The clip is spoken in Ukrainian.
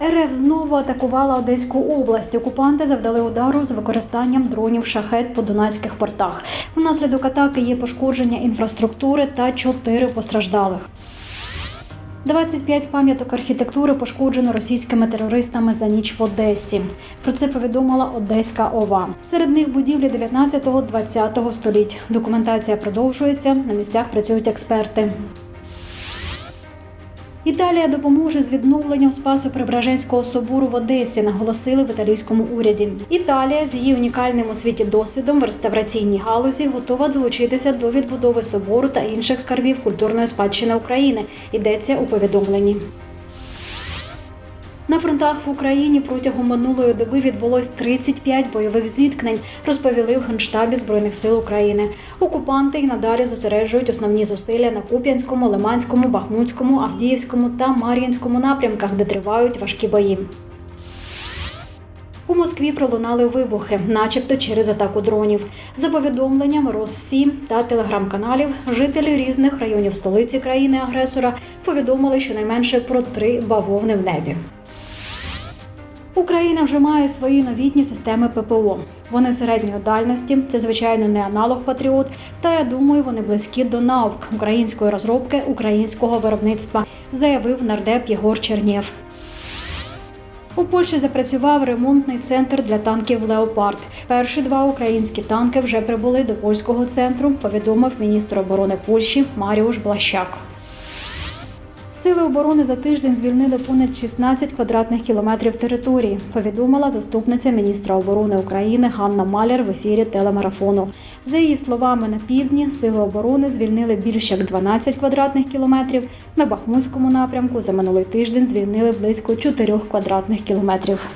РФ знову атакувала Одеську область. Окупанти завдали удару з використанням дронів шахет по дунайських портах. Внаслідок атаки є пошкодження інфраструктури та чотири постраждалих. 25 пам'яток архітектури пошкоджено російськими терористами за ніч в Одесі. Про це повідомила Одеська ОВА. Серед них будівлі 19-20 століть. Документація продовжується. На місцях працюють експерти. Італія допоможе з відновленням спасу Преображенського собору в Одесі, наголосили в італійському уряді. Італія з її унікальним у світі досвідом в реставраційній галузі готова долучитися до відбудови собору та інших скарбів культурної спадщини України. Йдеться у повідомленні. На фронтах в Україні протягом минулої доби відбулось 35 бойових зіткнень, розповіли в Генштабі Збройних сил України. Окупанти й надалі зосереджують основні зусилля на Куп'янському, Лиманському, Бахмутському, Авдіївському та Мар'їнському напрямках, де тривають важкі бої. У Москві пролунали вибухи, начебто через атаку дронів. За повідомленням Россі та телеграм-каналів, жителі різних районів столиці країни-агресора повідомили щонайменше про три бавовни в небі. Україна вже має свої новітні системи ППО. Вони середньої дальності, це звичайно не аналог Патріот. Та я думаю, вони близькі до наук української розробки українського виробництва, заявив нардеп Єгор Чернєв. У Польщі запрацював ремонтний центр для танків Леопард. Перші два українські танки вже прибули до польського центру. Повідомив міністр оборони Польщі Маріуш Блащак. Сили оборони за тиждень звільнили понад 16 квадратних кілометрів території. Повідомила заступниця міністра оборони України Ганна Маляр в ефірі телемарафону. За її словами, на півдні сили оборони звільнили більш як 12 квадратних кілометрів. На Бахмутському напрямку за минулий тиждень звільнили близько 4 квадратних кілометрів.